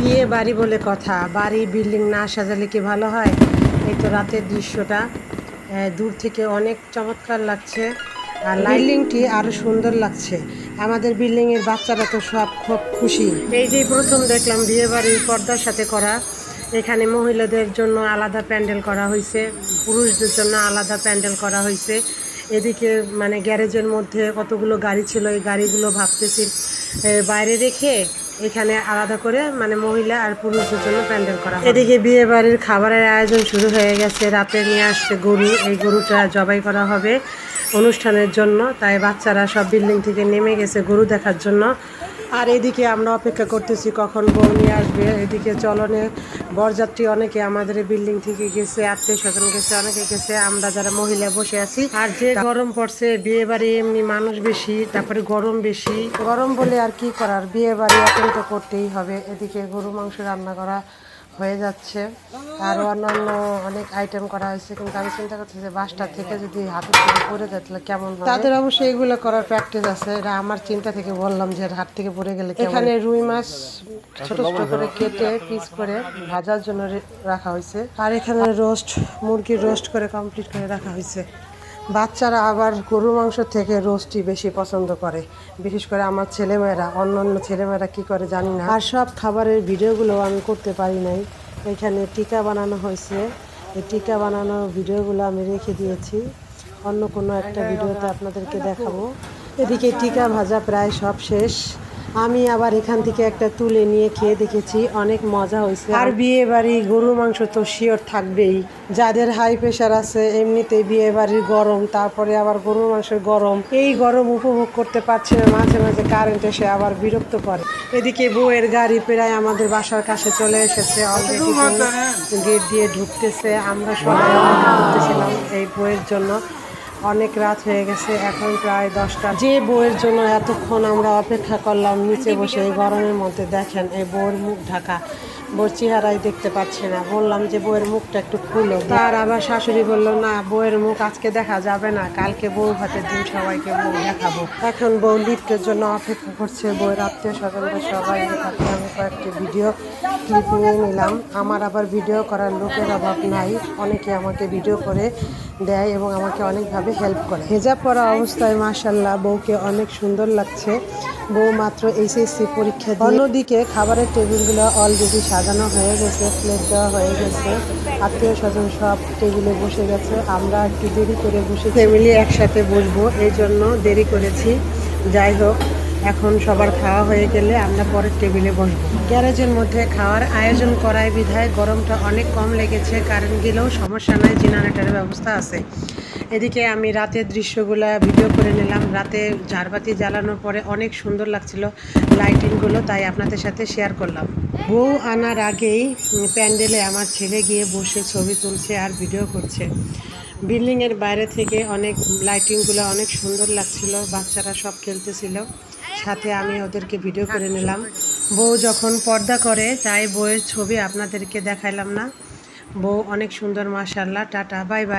বিয়ে বাড়ি বলে কথা। বাড়ি বিল্ডিং না সাজালে কি ভালো হয়? এই তো রাতের দৃশ্যটা। দূর থেকে অনেক চমৎকার লাগছে। আর বিল্ডিংটি আরও সুন্দর লাগছে। আমাদের বিল্ডিংয়ের বাচ্চারা তো সব খুব খুশি। এই যে প্রথম দেখলাম বিয়ে বাড়ির পর্দার সাথে করা। এখানে মহিলাদের জন্য আলাদা প্যান্ডেল করা হয়েছে। পুরুষদের জন্য আলাদা প্যান্ডেল করা হয়েছে। এদিকে মানে গ্যারেজের মধ্যে কতগুলো গাড়ি ছিল, এই গাড়িগুলো ভাবতেছি বাইরে রেখে এখানে আলাদা করে মানে মহিলা আর পুরুষদের জন্য প্যান্ডেল করা এদিকে বিয়ে বাড়ির খাবারের আয়োজন শুরু হয়ে গেছে। রাতে নিয়ে আসছে গরু। এই গরুটা জবাই করা হবে অনুষ্ঠানের জন্য। তাই বাচ্চারা সব বিল্ডিং থেকে নেমে গেছে গরু দেখার জন্য। আর এদিকে আমরা অপেক্ষা করতেছি কখন বউ নিয়ে আসবে। এদিকে চলনে বরযাত্রী অনেকে আমাদের বিল্ডিং থেকে গেছে আত্মীয় স্বজন গেছে অনেকে গেছে। আমরা যারা মহিলা বসে আছি আর যে গরম পড়ছে বিয়ে বাড়ি এমনি মানুষ বেশি তারপরে গরম বেশি। গরম বলে আর কি করার? বিয়ে বাড়ি অত্যন্ত করতেই হবে। এদিকে গরু মাংস রান্না করা হয়ে যাচ্ছে। আর অন্যান্য অনেক আইটেম করা হয়েছে কিন্তু আমি চিন্তা করছি যে বাসটা থেকে যদি হাতের থেকে পড়ে যায় তাহলে কেমন তাদের অবশ্যই এগুলো করার প্র্যাকটিস আছে। এটা আমার চিন্তা থেকে বললাম যে হাত থেকে পড়ে গেলে এখানে রুই মাছ ছোট ছোট করে কেটে পিস করে ভাজার জন্য রে- রাখা হয়েছে। আর এখানে রোস্ট মুরগির রোস্ট করে কমপ্লিট করে রাখা হয়েছে। বাচ্চারা আবার গরুর মাংস থেকে রোস্টই বেশি পছন্দ করে। বিশেষ করে আমার ছেলেমেয়েরা অন্য অন্য ছেলেমেয়েরা কী করে জানি না। আর সব খাবারের ভিডিওগুলো আমি করতে পারি নাই। এখানে টিকা বানানো হয়েছে। এই টিকা বানানোর ভিডিওগুলো আমি রেখে দিয়েছি। অন্য কোনো একটা ভিডিওতে আপনাদেরকে দেখাবো। এদিকে টিকা ভাজা প্রায় সব শেষ। আমি আবার এখান থেকে একটা তুলে নিয়ে খেয়ে দেখেছি অনেক মজা হয়েছে। আর বিয়ে বাড়ি গরুর মাংস তো শিওর থাকবেই। যাদের হাই প্রেশার আছে এমনিতে বিয়ে বাড়ির গরম তারপরে আবার গরুর মাংসের গরম। এই গরম উপভোগ করতে পারছে না মাঝে মাঝে কারেন্ট এসে আবার বিরক্ত করে। এদিকে বউয়ের গাড়ি প্রায় আমাদের বাসার কাছে চলে এসেছে অলরেডি গেট দিয়ে ঢুকতেছে আমরা সবাই এই বউয়ের জন্য। অনেক রাত হয়ে গেছে, এখন প্রায় দশটা। যে বউয়ের জন্য এতক্ষণ আমরা অপেক্ষা করলাম, নিচে বসে এই গরমের মধ্যে, দেখেন এই বউয়ের মুখ ঢাকা। বউয়ের চেহারাই দেখতে পাচ্ছি না। বললাম যে বউয়ের মুখটা একটু খুলো। তার আবার শাশুড়ি বলল, না, বউয়ের মুখ আজকে দেখা যাবে না, কালকে বউ ভাতের দিন সবাইকে মুখ দেখাবো। এখন বউ লিফটের জন্য অপেক্ষা করছে, বউয়ের আত্মীয় স্বজনরা সবাই থাকে আমি কয়েকটি ভিডিও ক্লিপ নিয়ে নিলাম। আমার আবার ভিডিও করার লোকের অভাব নাই। অনেকে আমাকে ভিডিও করে দেয় এবং আমাকে অনেকভাবে হেল্প করে। হেজাব পরা অবস্থায় মাশাল্লাহ বউকে অনেক সুন্দর লাগছে। বউ মাত্র এইচএসসি পরীক্ষা অন্যদিকে খাবারের টেবিলগুলো অলরেডি সাজানো হয়ে গেছে প্লেট দেওয়া হয়ে গেছে। আত্মীয় স্বজন সব টেবিলে বসে গেছে। আমরা একটু দেরি করে বসে ফ্যামিলি একসাথে বসবো, এই জন্য দেরি করেছি। যাই হোক এখন সবার খাওয়া হয়ে গেলে আমরা পরের টেবিলে বসবো। গ্যারেজের মধ্যে খাওয়ার আয়োজন করায় বিধায় গরমটা অনেক কম লেগেছে কারেন্ট গেলেও সমস্যা নাই, জেনারেটরের ব্যবস্থা আছে। এদিকে আমি রাতের দৃশ্যগুলো ভিডিও করে নিলাম। রাতে ঝাড়বাতি জ্বালানোর পরে অনেক সুন্দর লাগছিল লাইটিংগুলো, তাই আপনাদের সাথে শেয়ার করলাম। বউ আনার আগেই প্যান্ডেলে আমার ছেলে গিয়ে বসে ছবি তুলছে আর ভিডিও করছে। বিল্ডিংয়ের বাইরে থেকে অনেক লাইটিংগুলো অনেক সুন্দর লাগছিল, বাচ্চারা সব খেলতেছিল। সাথে আমি ওদেরকে ভিডিও করে নিলাম। বউ যখন পর্দা করে, তাই বউয়ের ছবি আপনাদেরকে দেখাইলাম না। বউ অনেক সুন্দর মাশাল্লাহ টাটা, বাই বাই।